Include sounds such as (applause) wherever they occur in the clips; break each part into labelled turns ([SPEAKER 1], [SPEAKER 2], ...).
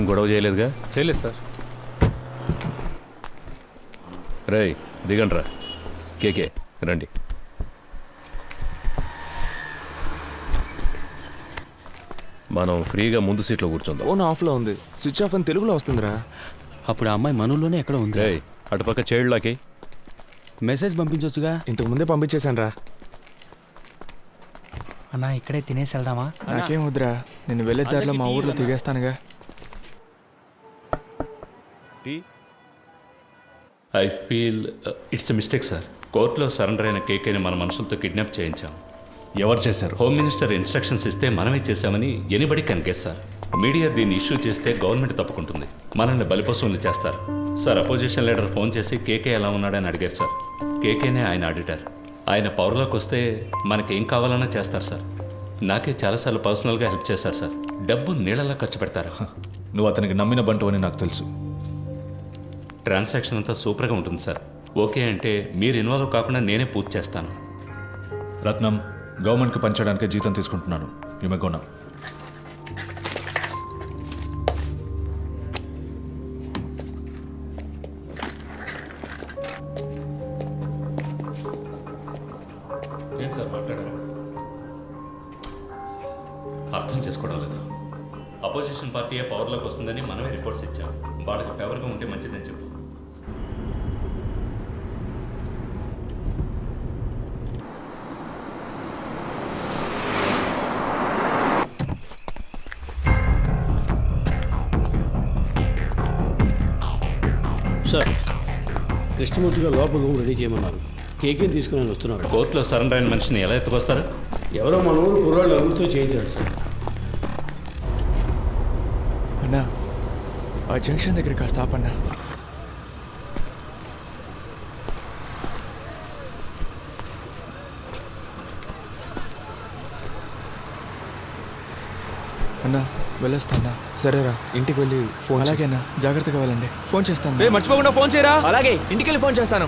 [SPEAKER 1] ఏం గొడవ చేయలేదుగా?
[SPEAKER 2] చేయలేదు సార్.
[SPEAKER 1] రేయ్ దిగండ్రా. కేకే రండి. మనం ఫ్రీగా ముందు సీట్లో కూర్చుందాం.
[SPEAKER 3] ఫోన్ ఆఫ్లో ఉంది. స్విచ్ ఆఫ్ అని తెలుగులో వస్తుందిరా.
[SPEAKER 4] అప్పుడు ఆ అమ్మాయి మనలోనే ఎక్కడ ఉంది
[SPEAKER 1] రేయ్ అటుపక్క చైల్డ్లాకి
[SPEAKER 4] మెసేజ్ పంపించొచ్చుగా?
[SPEAKER 3] ఇంతకు ముందే పంపించేశాను రా
[SPEAKER 5] అన్నా ఇక్కడే తినేసి వెళ్దామా?
[SPEAKER 3] నాకేం వద్దురా. నేను వెళ్ళే దారిలో మా ఊర్లో తిరిగేస్తానుగా.
[SPEAKER 6] I feel it's mistake sir కోర్టులో సరెండర్ అయిన కేకేని మన మనుషులతో కిడ్నాప్ చేయించాం.
[SPEAKER 7] ఎవరు చేశారు?
[SPEAKER 6] హోమ్ మినిస్టర్ ఇన్స్ట్రక్షన్స్ ఇస్తే మనమే చేశామని ఎనిబడి కనికేస్ సార్ మీడియా దీన్ని ఇష్యూ చేస్తే గవర్నమెంట్ తప్పుకుంటుంది. మనల్ని బలిపశువులు చేస్తారు. సార్ అపోజిషన్ లీడర్ ఫోన్ చేసి కేకే ఎలా ఉన్నాడని అడిగారు సార్ కేకేనే ఆయన ఆడిటర్. ఆయన పవర్లోకి వస్తే మనకి ఏం కావాలన్నా చేస్తారు సార్ నాకే చాలాసార్లు పర్సనల్గా హెల్ప్ చేశారు సార్ డబ్బు నీళ్ళలా ఖర్చు పెడతారు.
[SPEAKER 7] నువ్వు అతనికి నమ్మిన బంటు అని నాకు తెలుసు.
[SPEAKER 6] ట్రాన్సాక్షన్ అంతా సూపర్గా ఉంటుంది సార్. ఓకే అంటే మీరు ఇన్వాల్వ్ కాకుండా నేనే పూర్తి చేస్తాను.
[SPEAKER 7] రత్నం గవర్నమెంట్కి పంచడానికి జీతం తీసుకుంటున్నాను. ఈమె గోనా
[SPEAKER 6] ఏంటి సార్ మాట్లాడారా? అర్థం చేసుకోవడం లేదు. అపోజిషన్ పార్టీ పవర్లోకి వస్తుందని మనమే రిపోర్ట్స్ ఇచ్చాం. వాళ్ళకి ఫేవర్గా ఉంటే మంచిదని చెప్పు.
[SPEAKER 8] సార్ కృష్ణమూర్తి గారు లోపల రెడీ చేయమన్నారు. కేకేని తీసుకుని వస్తున్నారు
[SPEAKER 6] కోర్టులో సరెండర్ అయిన మనిషిని ఎలా ఎత్తుకొస్తారు?
[SPEAKER 8] ఎవరో మన ఊరు కుర్రాళ్ళు ఎవరితో చేయించాడు సార్
[SPEAKER 3] అన్నా ఆ జంక్షన్ దగ్గర కాస్త ఆపన్నా. అన్నా వెళ్ళొస్తానా సరేరా ఇంటికి వెళ్ళి ఫోన్ అలాగేనా జాగ్రత్తగా వెళ్ళండి. ఫోన్ చేస్తాను మర్చిపోకుండా ఫోన్ చేయరా? అలాగే ఇంటికి వెళ్ళి ఫోన్ చేస్తాను.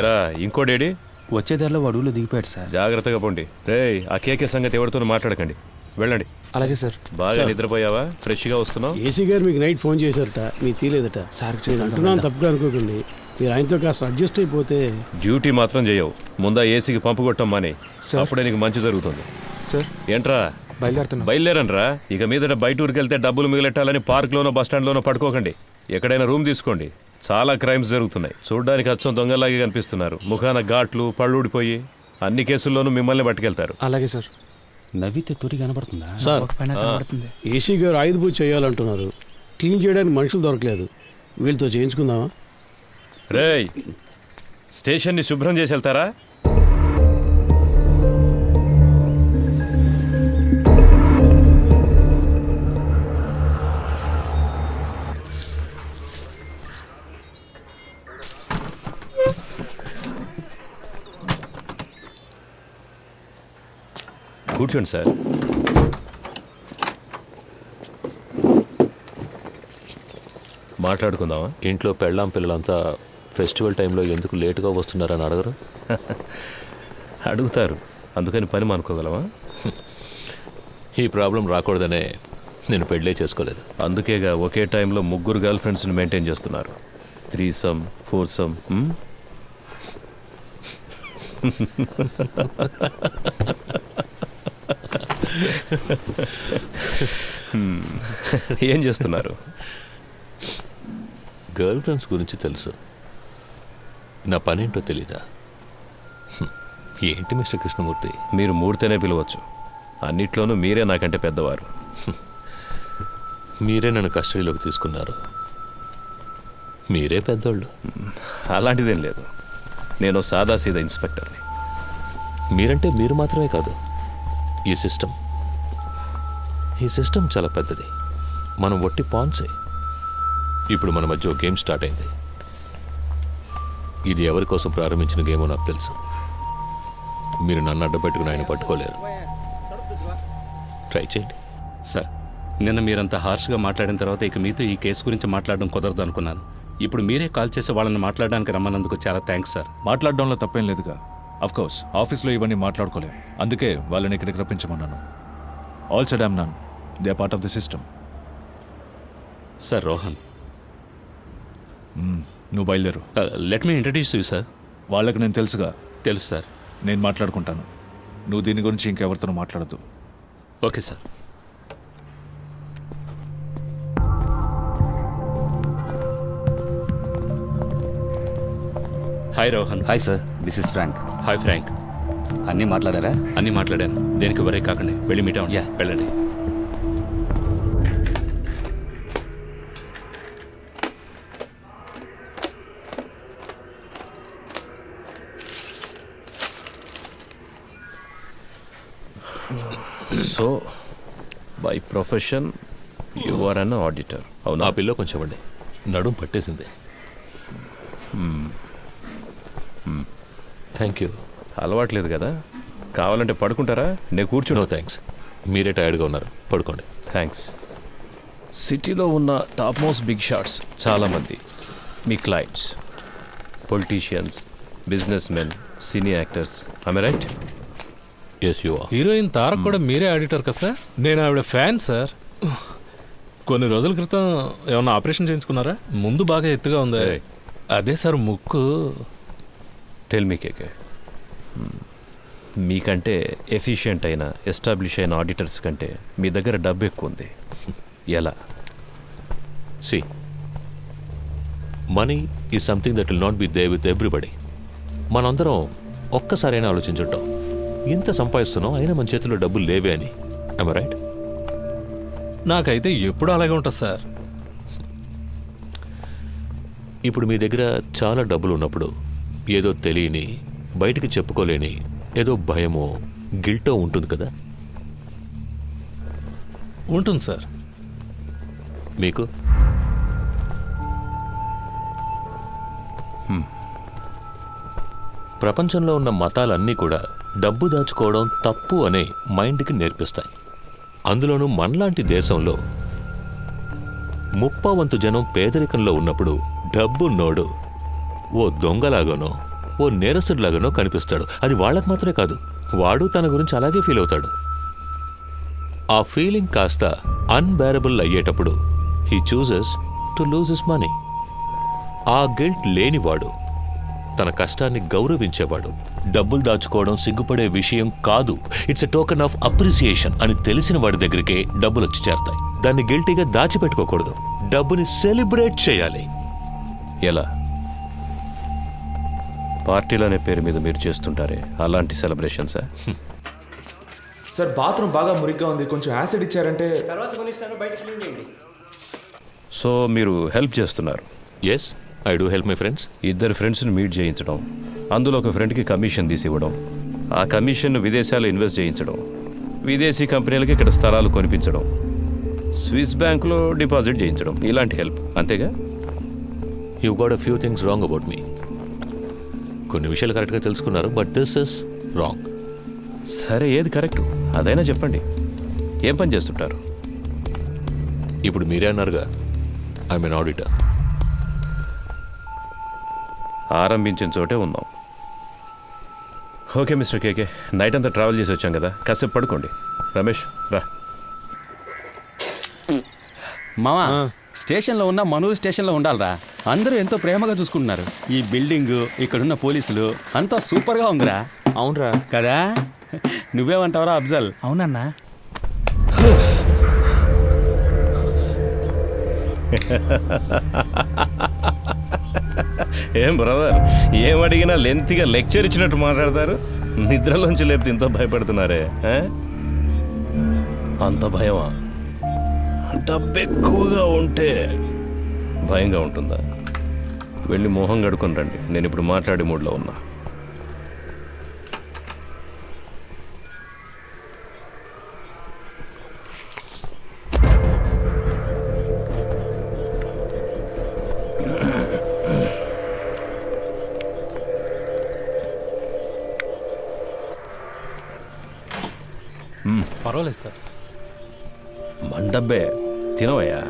[SPEAKER 1] ఎరా ఇంకోడేడి
[SPEAKER 4] వచ్చే దారిలో దిగిపోయాడు సార్.
[SPEAKER 1] జాగ్రత్తగా పోండి. రేయ్ ఆ కేకే సంగతి ఎవరితో మాట్లాడకండి. వెళ్ళండి.
[SPEAKER 3] అలాగే సార్.
[SPEAKER 1] బాగా నిద్రపోయావా? ఫ్రెష్గా వస్తున్నావు?
[SPEAKER 8] ఏసీ గారు మీకు నైట్ ఫోన్ చేశారట మీకు తీలేదట నేను అంటున్నాను తప్పుగా అనుకోకండి. మీరు ఆయనతో కాస్త అడ్జస్ట్ అయిపోతే
[SPEAKER 1] డ్యూటీ మాత్రం చేయవు. ముందా ఏసీకి పంపు కొట్టం మాని.
[SPEAKER 3] సార్.
[SPEAKER 1] అప్పుడే నీకు మంచి జరుగుతుంది.
[SPEAKER 3] సార్.
[SPEAKER 1] ఏంట్రా?
[SPEAKER 3] బయలుదేరుతున్నా.
[SPEAKER 1] బయలుదేరండ్రా? ఇక మీదట బయట ఊరికి వెళ్తే డబ్బులు మిగిలెట్టాలని పార్క్లోనో బస్ స్టాండ్లోనో పడుకోకండి. ఎక్కడైనా రూమ్ తీసుకోండి. చాలా క్రైమ్స్ జరుగుతున్నాయి. చూడ్డానికి అచ్చం దొంగలాగే కనిపిస్తున్నారు. ముఖాన ఘాట్లు పళ్ళు ఊడిపోయి అన్ని కేసుల్లోనూ మిమ్మల్ని పట్టుకెళ్తారు.
[SPEAKER 3] అలాగే సార్.
[SPEAKER 4] నవ్వితే తొడి కనబడుతుందా?
[SPEAKER 8] సార్
[SPEAKER 5] ఒక పైన కనబడుతుంది.
[SPEAKER 8] ఏసీ గారు ఆయుధ పూజ చేయాలంటున్నారు. క్లీన్ చేయడానికి మనుషులు దొరకలేదు. వీళ్ళతో చేయించుకుందామా?
[SPEAKER 1] రేయ్ స్టేషన్ని శుభ్రం చేసి వెళ్తారా? కూర్చోండి సార్. మాట్లాడుకుందామా?
[SPEAKER 9] ఇంట్లో పెళ్ళాం పిల్లలంతా ఫెస్టివల్ టైంలో ఎందుకు లేటుగా వస్తున్నారని అడగరు? (laughs)
[SPEAKER 1] అడుగుతారు. అందుకని పని మానుకోగలమా?
[SPEAKER 9] ఈ ప్రాబ్లం రాకూడదనే నేను పెళ్ళే చేసుకోలేదు.
[SPEAKER 1] అందుకేగా ఒకే టైంలో ముగ్గురు గర్ల్ ఫ్రెండ్స్ని మెయింటైన్ చేస్తున్నారు. త్రీ సమ్ ఫోర్ సమ్ (laughs) ఏం చేస్తున్నారు?
[SPEAKER 9] గర్ల్ ఫ్రెండ్స్ గురించి తెలుసు. నా పనేంటో తెలీదా. ఏంటి మిస్టర్ కృష్ణమూర్తి?
[SPEAKER 1] మీరు మూడితేనే పిలవచ్చు. అన్నిట్లోనూ మీరే నాకంటే పెద్దవారు.
[SPEAKER 9] మీరే నన్ను కస్టడీలోకి తీసుకున్నారు. మీరే పెద్దోళ్ళు.
[SPEAKER 1] అలాంటిదేం లేదు. నేను సాదాసీదా ఇన్స్పెక్టర్ని.
[SPEAKER 9] మీరంటే మీరు మాత్రమే కాదు. ఈ సిస్టమ్. ఈ సిస్టమ్ చాలా పెద్దది. మనం ఒట్టి పాన్సే. ఇప్పుడు మన మధ్య గేమ్ స్టార్ట్ అయింది. ఇది ఎవరి కోసం ప్రారంభించిన గేమో నాకు తెలుసు. మీరు నన్ను అడ్డపెట్టుకుని ఆయన పట్టుకోలేరు. ట్రై చేయండి.
[SPEAKER 6] సార్ నిన్న మీరంత హార్ష్గా మాట్లాడిన తర్వాత ఇక మీతో ఈ కేసు గురించి మాట్లాడడం కుదరదు అనుకున్నాను ఇప్పుడు మీరే కాల్ చేసి వాళ్ళని మాట్లాడడానికి రమ్మన్నందుకు చాలా థ్యాంక్స్ సార్.
[SPEAKER 7] మాట్లాడడంలో తప్పేం లేదుగా. అఫ్ కోర్స్ ఆఫీస్లో ఇవన్నీ మాట్లాడుకోలేం. అందుకే వాళ్ళని ఇక్కడికి రప్పించమన్నాను. All said I'm none the part of the system
[SPEAKER 6] sir Rohan
[SPEAKER 7] నువ్వు బయలుదేరు.
[SPEAKER 6] Let me introduce you sir
[SPEAKER 7] వాళ్ళకి నేను తెలుసుగా.
[SPEAKER 6] తెలుసు సార్
[SPEAKER 7] నేను మాట్లాడుకుంటాను. నువ్వు దీని గురించి ఇంకెవరితోనూ మాట్లాడద్దు.
[SPEAKER 6] Okay sir hi Rohan
[SPEAKER 2] hi sir this is Frank
[SPEAKER 6] hi Frank
[SPEAKER 2] అన్నీ మాట్లాడారా?
[SPEAKER 6] అన్నీ మాట్లాడాను. దేనికి వరే కాకండి. వెళ్ళి మీట్ అవ్వండి.
[SPEAKER 2] Yeah.
[SPEAKER 6] వెళ్ళండి.
[SPEAKER 1] So by profession you are an auditor అవునా?
[SPEAKER 9] ఆ పిల్లో కొంచెం ఇవ్వండి. నడుం పట్టేసింది. థ్యాంక్ యూ
[SPEAKER 1] అలవాట్లేదు కదా? కావాలంటే పడుకుంటారా? నేను
[SPEAKER 9] నో
[SPEAKER 1] కూర్చుని
[SPEAKER 9] థ్యాంక్స్ మీరే టైర్డ్గా ఉన్నారు. పడుకోండి.
[SPEAKER 1] థ్యాంక్స్ సిటీలో ఉన్న టాప్ మోస్ట్ బిగ్ షాట్స్ చాలామంది మీ clients politicians business men cine actors I right
[SPEAKER 9] yes you
[SPEAKER 10] heroine Tarak కూడా మీరే ఆడిటర్ కదా సార్ నేను ఆవిడ ఫ్యాన్ సార్ కొన్ని రోజుల క్రితం ఏమన్నా ఆపరేషన్ చేయించుకున్నారా? ముందు బాగా ఎత్తుగా ఉంది. అదే సార్ ముక్కు.
[SPEAKER 1] Tell me KK. మీకంటే ఎఫిషియెంట్ అయిన ఎస్టాబ్లిష్ అయిన ఆడిటర్స్ కంటే మీ దగ్గర డబ్బు ఎక్కువ ఉంది ఎలా?
[SPEAKER 9] See money is something that will not be there with everybody మనందరం ఒక్కసారైనా ఆలోచించుంటాం. ఇంత సంపాదిస్తున్నాం అయినా మన చేతిలో డబ్బులు లేవే అని. రైట్
[SPEAKER 10] నాకైతే ఎప్పుడు అలాగే ఉంటుంది సార్.
[SPEAKER 9] ఇప్పుడు మీ దగ్గర చాలా డబ్బులు ఉన్నప్పుడు ఏదో తెలియని బయటికి చెప్పుకోలేని ఏదో భయమో గిల్టో ఉంటుంది కదా?
[SPEAKER 10] ఉంటుంది సార్.
[SPEAKER 9] మీకు? ప్రపంచంలో ఉన్న మతాలన్నీ కూడా డబ్బు దాచుకోవడం తప్పు అనే మైండ్కి నేర్పిస్తాయి. అందులోనూ మనలాంటి దేశంలో ముప్పావంతు జనం పేదరికంలో ఉన్నప్పుడు డబ్బున్నోడు ఓ దొంగలాగానో ఓ నేరసుడిలాగానో కనిపిస్తాడు. అది వాళ్ళకి మాత్రమే కాదు వాడు తన గురించి అలాగే ఫీల్ అవుతాడు. ఆ ఫీలింగ్ కాస్త అన్బేరబుల్ అయ్యేటప్పుడు he chooses to lose his money ఆ గిల్ట్ లేనివాడు తన కష్టాన్ని గౌరవించేవాడు డబ్బులు దాచుకోవడం సిగ్గుపడే విషయం కాదు. It's a token of appreciation అని తెలిసిన వాడి దగ్గరికే డబ్బులు వచ్చి చేరతాయి. దాన్ని గిల్టీగా దాచిపెట్టుకోకూడదు. డబ్బుని సెలబ్రేట్ చేయాలి.
[SPEAKER 1] ఎలా? పార్టీలు అనే పేరు మీద మీరు చేస్తుంటారే? అలాంటి సెలబ్రేషన్సా
[SPEAKER 3] సార్ బాత్రూమ్ బాగా మురిగ్గా ఉంది. కొంచెం యాసిడ్ ఇచ్చారంటే
[SPEAKER 1] సో మీరు హెల్ప్ చేస్తున్నారు?
[SPEAKER 9] Yes I do help my friends
[SPEAKER 1] ఇద్దరు ఫ్రెండ్స్ని మీట్ చేయించడం అందులో ఒక ఫ్రెండ్కి కమిషన్ తీసి ఇవ్వడం ఆ కమిషన్ను విదేశాల్లో ఇన్వెస్ట్ చేయించడం విదేశీ కంపెనీలకి ఇక్కడ స్థలాలు కొనిపించడం స్విస్ బ్యాంకులో డిపాజిట్ చేయించడం ఇలాంటి హెల్ప్ అంతేగా?
[SPEAKER 9] You got a few things wrong about me కొన్ని విషయాలు కరెక్ట్గా తెలుసుకున్నారు బట్ దిస్ ఇస్ రాంగ్.
[SPEAKER 1] సరే ఏది కరెక్ట్? అదైనా చెప్పండి. ఏం పని చేస్తుంటారు?
[SPEAKER 9] ఇప్పుడు మీరే అన్నారుగా ఐ మీన్ ఆడిటర్.
[SPEAKER 1] ఆరంభించిన చోటే ఉన్నాం. Okay mister KK. నైట్ అంతా ట్రావెల్ చేసి వచ్చాం కదా. కాసేపు పడుకోండి. రమేష్ రా.
[SPEAKER 4] మామా స్టేషన్లో ఉన్న మనూరు స్టేషన్లో ఉండాలిరా. అందరూ ఎంతో ప్రేమగా చూసుకుంటున్నారు. ఈ బిల్డింగ్ ఇక్కడున్న పోలీసులు అంతా సూపర్గా ఉందిరా.
[SPEAKER 3] అవునరా.
[SPEAKER 4] కదా? నువ్వేమంటావురా అఫ్జల్?
[SPEAKER 5] అవునన్నా.
[SPEAKER 1] ఏం బ్రదర్ ఏం అడిగినా లెంత్గా లెక్చర్ ఇచ్చినట్టు మాట్లాడతారు? నిద్రలోంచి లేపితే ఇంత భయపడుతున్నారే ఆ? అంత భయమా? డబ్బు ఎక్కువగా ఉంటే భయంగా ఉంటుందా? వెళ్ళి మొహం కడుకొని రండి. నేను ఇప్పుడు మాట్లాడే మూడ్లో ఉన్నా.
[SPEAKER 10] పర్వాలేదు సార్.
[SPEAKER 1] మన డబ్బే తినవయ్యా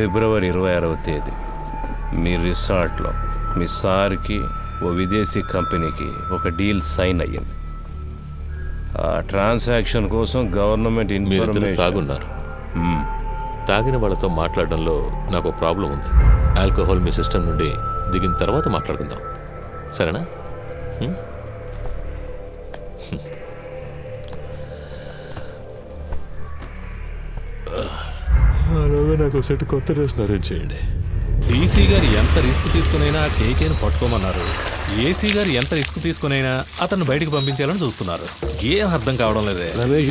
[SPEAKER 1] ఫిబ్రవరి ఇరవై ఆరవ తేదీ. మీ రిసార్ట్లో మీ సార్కి ఓ విదేశీ కంపెనీకి ఒక డీల్ సైన్ అయ్యింది. ఆ ట్రాన్సాక్షన్ కోసం గవర్నమెంట్ ఇన్ఫర్మేషన్
[SPEAKER 9] తాగున్నారు. తాగిన వాళ్ళతో మాట్లాడడంలో నాకు ప్రాబ్లం ఉంది. ఆల్కహాల్ మీ సిస్టమ్ నుండి దిగిన తర్వాత మాట్లాడుకుందాం. సరేనా? నాకు సెట్ కొత్త డ్రెస్ అరేంజ్ చేయండి.
[SPEAKER 10] డీసీ గారు ఎంత రిస్క్ తీసుకునైనా కేకేని పట్టుకోమన్నారు. ఏసీ గారు ఎంత రిస్క్ తీసుకునైనా అతన్ని బయటికి పంపించాలని చూస్తున్నారు. ఏం అర్థం కావడం లేదే.
[SPEAKER 8] రమేష్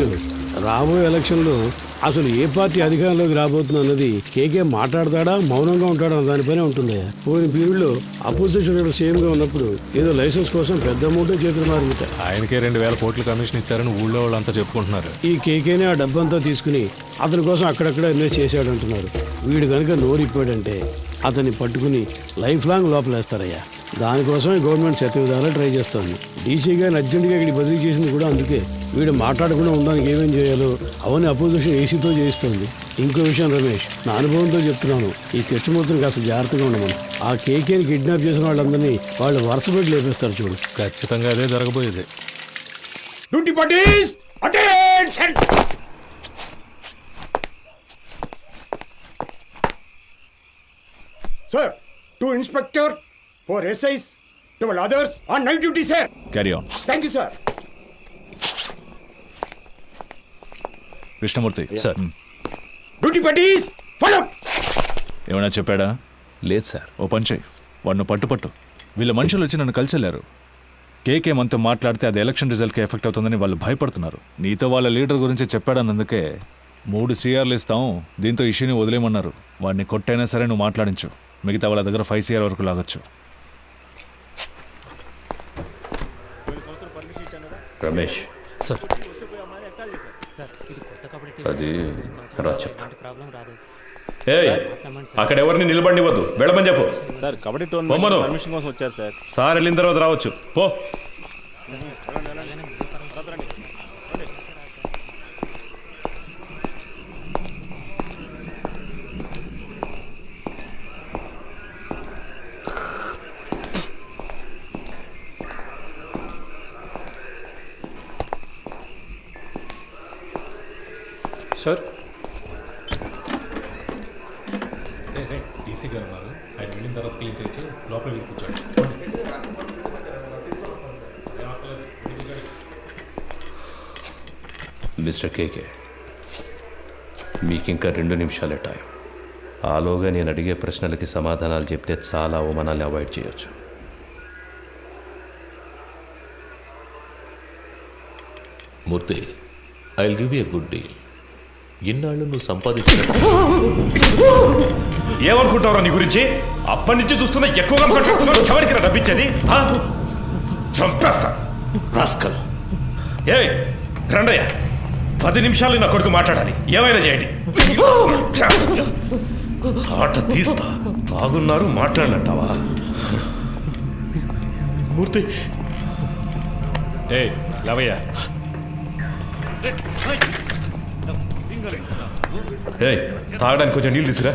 [SPEAKER 8] రాబోయే ఎలక్షన్లో అసలు ఏ పార్టీ అధికారంలోకి రాబోతుంది అన్నది కేకే మాట్లాడతాడా మౌనంగా ఉంటాడా దానిపైనే ఉంటుంది. పోయిన పీరియడ్లో అపోజిషన్ సీఎంగా ఉన్నప్పుడు ఏదో లైసెన్స్ కోసం పెద్ద అమౌంట్ చేతులు మారుతాయి
[SPEAKER 10] ఆయనకే రెండు వేల కోట్ల కమిషన్ ఇచ్చారని ఊళ్ళో వాళ్ళంతా చెప్పుకుంటున్నారు.
[SPEAKER 8] ఈ కేకేనే ఆ డబ్బంతా తీసుకుని అతని కోసం అక్కడక్కడ ఇన్వెస్ట్ చేశాడు అంటున్నారు వీడు కనుక నోరిప్పాడంటే అతన్ని పట్టుకుని లైఫ్ లాంగ్ లోపలేస్తారయ్యా. దానికోసమే గవర్నమెంట్ శత విధాలా ట్రై చేస్తోంది. డీసీ గారిని అర్జెంటుగా ఇక్కడికి బదిలీ చేసింది కూడా అందుకే. వీడు మాట్లాడకుండా ఉండడానికి ఏమేం చేయాలో అవన్నీ అపోజిషన్ ఏసీతో చేయిస్తుంది. ఇంకో విషయం రమేష్ నా అనుభవంతో చెప్తున్నాను. ఈ కృష్ణమూర్తిని కాస్త జాగ్రత్తగా ఉండమని. ఆ కేకేని కిడ్నాప్ చేసిన వాళ్ళందరినీ వాళ్ళు వరుసపెట్టి లేపేస్తారు చూడు.
[SPEAKER 10] ఖచ్చితంగా అదే జరగబోయేది.
[SPEAKER 11] Duty పట్టీస్ attention sir two inspector four SIs twelve others on night duty sir
[SPEAKER 7] carry on
[SPEAKER 11] thank you sir
[SPEAKER 7] Krishnamurthy
[SPEAKER 1] sir
[SPEAKER 11] duty పట్టీస్ follow
[SPEAKER 7] ఏమైనా చెప్పాడా?
[SPEAKER 1] లేదు సార్
[SPEAKER 7] ఓ పని చేయి వాడిని పట్టుపట్టు. వీళ్ళ మనుషులు వచ్చి నన్ను కలిసెళ్ళారు కేకే మనతో మాట్లాడితే అది ఎలక్షన్ రిజల్ట్కి ఎఫెక్ట్ అవుతుందని వాళ్ళు భయపడుతున్నారు. నీతో వాళ్ళ లీడర్ గురించి చెప్పాడన్నందుకే మూడు సీఆర్లు ఇస్తాం. దీంతో ఇష్యూని వదిలేయమన్నారు. వాడిని కొట్టైనా సరే నువ్వు మాట్లాడించు. మిగతా వాళ్ళ దగ్గర ఫైవ్ సీఆర్ వరకు లాగొచ్చు.
[SPEAKER 1] రమేష్.
[SPEAKER 10] సార్.
[SPEAKER 1] అది రా చెప్తా. ఏయ్ అక్కడ ఎవరిని నిలబడివద్దు వెళ్ళమని చెప్పు.
[SPEAKER 2] సార్ కబడ్డీ
[SPEAKER 1] పొమ్మను.
[SPEAKER 2] పర్మిషన్ కోసం వచ్చారు సార్.
[SPEAKER 1] సార్ వెళ్ళిన తర్వాత రావచ్చు. పో. మిస్టర్ కేకే మీకు ఇంకా రెండు నిమిషాలే టైం. ఆలోగా నేను అడిగే ప్రశ్నలకి సమాధానాలు చెప్తే చాలా అవమానాలు అవాయిడ్ చేయొచ్చు.
[SPEAKER 9] Murthy I give a good deal ఇన్నాళ్ళు నువ్వు సంపాదించిన
[SPEAKER 1] ఏమనుకుంటావురా నీ గురించి? అప్పటి నుంచి చూస్తున్నా ఎక్కువగా మాట్లాడుతున్నావు. ఎవరికి రా డబ్బిచ్చేది? చంపేస్తా. రాస్కల్. ఏ రండయ్య. పది నిమిషాలు నా కొడుకు మాట్లాడాలి. ఏమైనా చేయండి. ఆట తీస్తా. బాగున్నారు మాట్లాడినట్టావా? మూర్తి.
[SPEAKER 10] ఏ లవయ్య.
[SPEAKER 1] ఏ తాగడానికి కొంచెం నీళ్ళు తీసుకురా.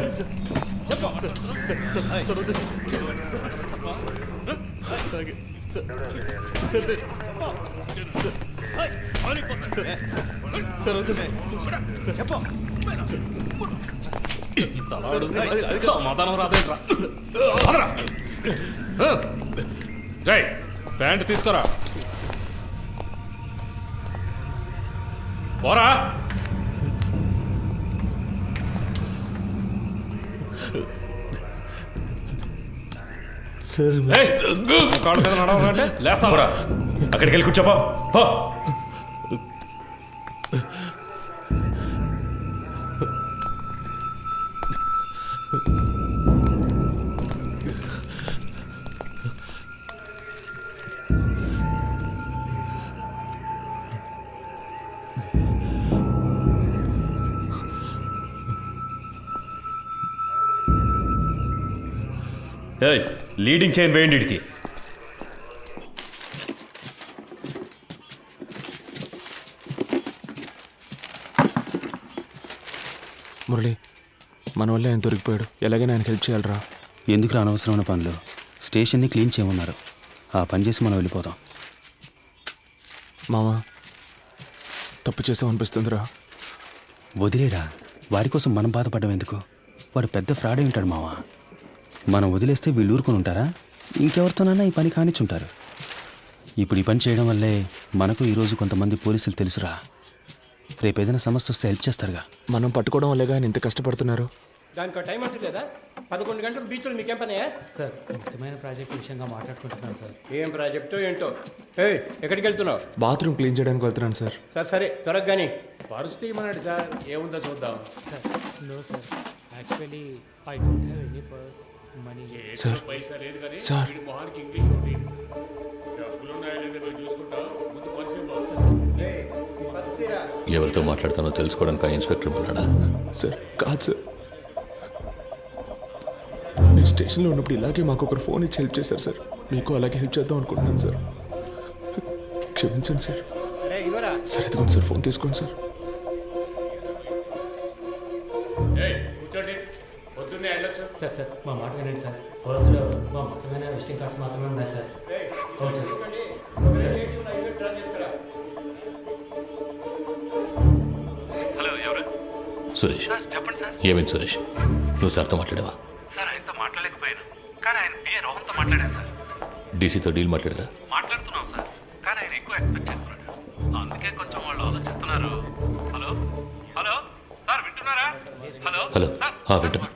[SPEAKER 10] సమాధానం రాదేంట్రా అదరా. ప్యాంట్ తీసుకురా పోరా ఏయ్, కాళ్ళ మీద నడవాలంటే లేస్తావరా
[SPEAKER 1] పోరా. అక్కడికి వెళ్ళి కూర్చోపా. పో. లీడింగ్ చైన్ వేయండి ఇడికి.
[SPEAKER 3] మురళి మన వల్ల ఆయన దొరికిపోయాడు. ఎలాగైనా ఆయనకి హెల్ప్ చేయాలరా.
[SPEAKER 4] ఎందుకు అనవసరమైన పనులు? స్టేషన్ని క్లీన్ చేయమన్నారు. ఆ పని చేసి మనం వెళ్ళిపోదాం.
[SPEAKER 3] మామ తప్పు చేసాం అనిపిస్తుందిరా.
[SPEAKER 4] వదిలేరా? వాడి కోసం మనం బాధపడడం ఎందుకు? వాడు పెద్ద ఫ్రాడ్ ఉంటాడు మావా. మనం వదిలేస్తే వీళ్ళు ఊరుకొని ఉంటారా? ఇంకెవరితోనైనా ఈ పని కానిచ్చుంటారు. ఇప్పుడు ఈ పని చేయడం వల్లే మనకు ఈరోజు కొంతమంది పోలీసులు తెలుసురా. రేపు ఏదైనా సమస్య వస్తే హెల్ప్ చేస్తారుగా.
[SPEAKER 3] మనం పట్టుకోవడం వల్లేగా ఆయన ఇంత కష్టపడుతున్నారు?
[SPEAKER 11] దానికి టైం అంటూ లేదా? పదకొండు గంటలు బీచ్లో మీకేం పనియా
[SPEAKER 5] సార్ ముఖ్యమైన ప్రాజెక్ట్ విషయంగా మాట్లాడుకుంటున్నాను సార్.
[SPEAKER 11] ఏం ప్రాజెక్టు ఏంటో? ఏయ్ ఎక్కడికి వెళ్తున్నావు?
[SPEAKER 3] బాత్రూమ్ క్లీన్ చేయడానికి వెళ్తున్నాను సార్.
[SPEAKER 11] సరే సరే త్వరగా కానీ పరిస్థితి ఏమన్నాడు సార్? ఏముందో చూద్దాం.
[SPEAKER 5] Sir no sir actually I don't have any purse
[SPEAKER 3] sir. Sir.
[SPEAKER 6] ఎవరితో మాట్లాడతానో తెలుసుకోవడానికి ఆ ఇన్స్పెక్టర్ ఉన్నాడా?
[SPEAKER 3] సార్ కాదు సార్. నేను స్టేషన్లో ఉన్నప్పుడు ఇలాగే మాకు ఒకరు ఫోన్ ఇచ్చి హెల్ప్ చేశారు సార్. మీకు అలాగే హెల్ప్ చేద్దాం అనుకుంటున్నాను సార్. క్షమించండి సార్. సార్ ఎదుగుండి సార్ ఫోన్ తీసుకోండి సార్.
[SPEAKER 5] సార్ సార్ మా మాట వినండి సార్. పర్సులో మా ముఖ్యమైన విజిటింగ్ కార్డ్స్ మాత్రమే ఉన్నాయి సార్. అవును సార్.
[SPEAKER 6] సురేష్. ఏమైంది సురేష్? నువ్వు సార్తో మాట్లాడావా?
[SPEAKER 10] సార్ ఆయనతో మాట్లాడలేకపోయాను. కానీ ఆయన పిఏ రోహన్తో మాట్లాడాను సార్.
[SPEAKER 6] డీసీతో డీల్ మాట్లాడరా?
[SPEAKER 10] మాట్లాడుతున్నాం సార్. కానీ ఆయన ఎక్కువ ఎక్స్పెక్ట్ చేస్తున్నాడు అందుకే కొంచెం వాళ్ళు ఆలోచిస్తున్నారు. హలో? హలో? సార్ వింటున్నారా? హలో?
[SPEAKER 6] హలో. ఆ, వింటున్నా.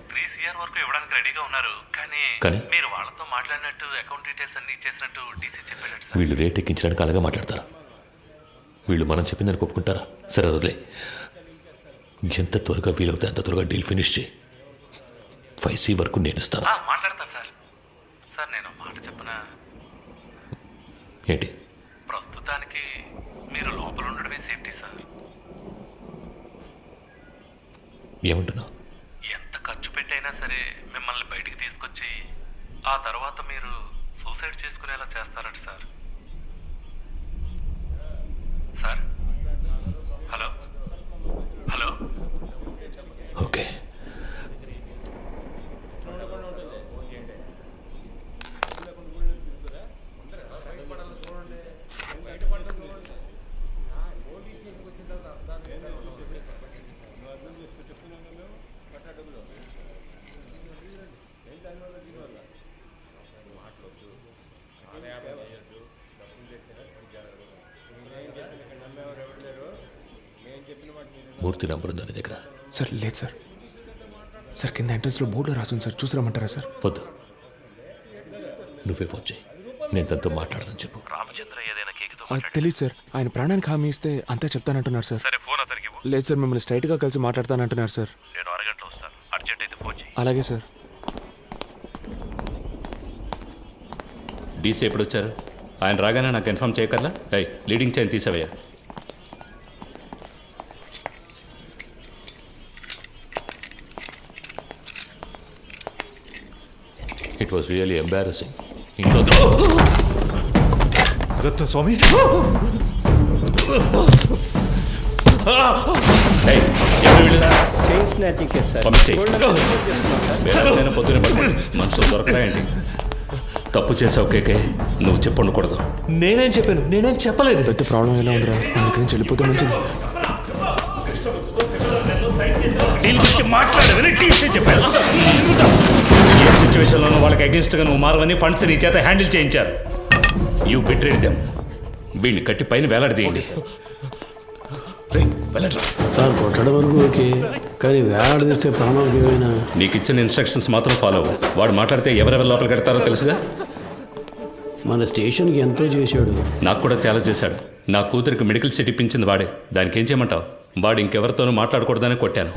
[SPEAKER 10] ఉన్నారు. కానీ
[SPEAKER 6] కానీ?
[SPEAKER 10] మీరు వాళ్ళతో మాట్లాడినట్టు అకౌంట్ డీటెయిల్స్ అన్ని ఇచ్చేసినట్టు డీసీ చెప్పాడు సార్.
[SPEAKER 6] వీళ్ళు రేట్ ఎక్కించడానికి అలాగే మాట్లాడతారు. వీళ్ళు మనం చెప్పిందని ఒప్పుకుంటారా? సరే వదిలే. ఎంత త్వరగా వీలవుతే అంత త్వరగా డీల్ ఫినిష్ చేయి. ఫైవ్ సి వరకు నేను ఇస్తాను.
[SPEAKER 10] మాట్లాడతాను సార్. సార్ నేను మాట చెప్పనా?
[SPEAKER 6] ఏంటి?
[SPEAKER 10] ప్రస్తుతానికి మీరు లోపల ఉండడమే సేఫ్టీ సార్.
[SPEAKER 6] ఏమంటున్నావు?
[SPEAKER 10] ఖర్చు పెట్టైనా సరే మిమ్మల్ని బయటికి తీసుకొచ్చి ఆ తర్వాత మీరు సూసైడ్ చేసుకునేలా చేస్తారట sir. Sir? Hello? Hello?
[SPEAKER 6] Okay. Murthy number ఉందా నీ దగ్గర.
[SPEAKER 3] సార్ లేదు సార్. సార్ కింద ఎంట్రన్స్లో బోర్డులో రాసుంది సార్. చూసి రమ్మంటారా సార్?
[SPEAKER 6] వద్దు. నువ్వే ఫోన్ చేయి. నేను తనతో మాట్లాడాలని చెప్పు.
[SPEAKER 10] రామచంద్ర ఏదైనా కేకుతో
[SPEAKER 3] అది తెలియదు సార్. ఆయన ప్రాణానికి హామీ ఇస్తే అంతా చెప్తానంటున్నారు సార్.
[SPEAKER 10] సరే ఫోన్ అతనికి ఇవ్వు.
[SPEAKER 3] లేదు సార్ మిమ్మల్ని స్ట్రైట్గా కలిసి మాట్లాడతానంటున్నారు సార్.
[SPEAKER 10] నేను అరగంటలో వస్తాను అర్జెంట్ అయితే ఫోన్ చేయి.
[SPEAKER 3] అలాగే సార్.
[SPEAKER 6] డీసీ ఎప్పుడు వచ్చారు ఆయన రాగానే నాకు ఇన్ఫామ్ చేయకర్లా? లీడింగ్ చైన్ తీసావయ్యా. వాస్ రియలీ ఎంబారసింగ్ ఇంట్లో
[SPEAKER 7] రత్న స్వామి
[SPEAKER 6] ఏయ్, ఎవరు వీళ్ళు?
[SPEAKER 11] చైన్ స్నాచింగ్ కేసు సార్
[SPEAKER 6] పొద్దునే పడుకోండి మనుషులు దొరకరాయండి తప్పు చేసావు కేకే నువ్వు చెప్పండకూడదు
[SPEAKER 9] నేనేం చెప్పాను నేనేం చెప్పలేదు
[SPEAKER 3] పెద్ద ప్రాబ్లం ఎలా ఉందిరా ఇక్కడి నుంచి వెళ్ళిపోతే మంచిది
[SPEAKER 6] టీసీ చెప్పారు ఏ సిచ్యువేషన్లోనూ వాళ్ళకి అగేన్స్ట్గా నువ్వు మారవని ఫండ్స్ నీ చేత హ్యాండిల్ చేయించారు. యూ బిట్రేడ్ దెమ్ వీడిని కట్టి పైన వేలాడదీయండి.
[SPEAKER 8] సార్. కొట్టడం వరకు ఓకే కానీ వేలాడదీస్తే ప్రాణాలకు ఏమైనా?
[SPEAKER 6] నీకు ఇచ్చిన ఇన్స్ట్రక్షన్స్ మాత్రం ఫాలో అవ్వు. వాడు మాట్లాడితే ఎవరెవరు లోపలికి పెడతారో తెలుసుగా?
[SPEAKER 8] మన స్టేషన్కి ఎంతో చేశాడు.
[SPEAKER 6] నాకు కూడా చాలా చేశాడు. నా కూతురికి మెడికల్ సీట్ ఇప్పించింది వాడే. దానికి ఏం చేయమంటావు? వాడు ఇంకెవరితోనూ మాట్లాడకూడదని కొట్టాను.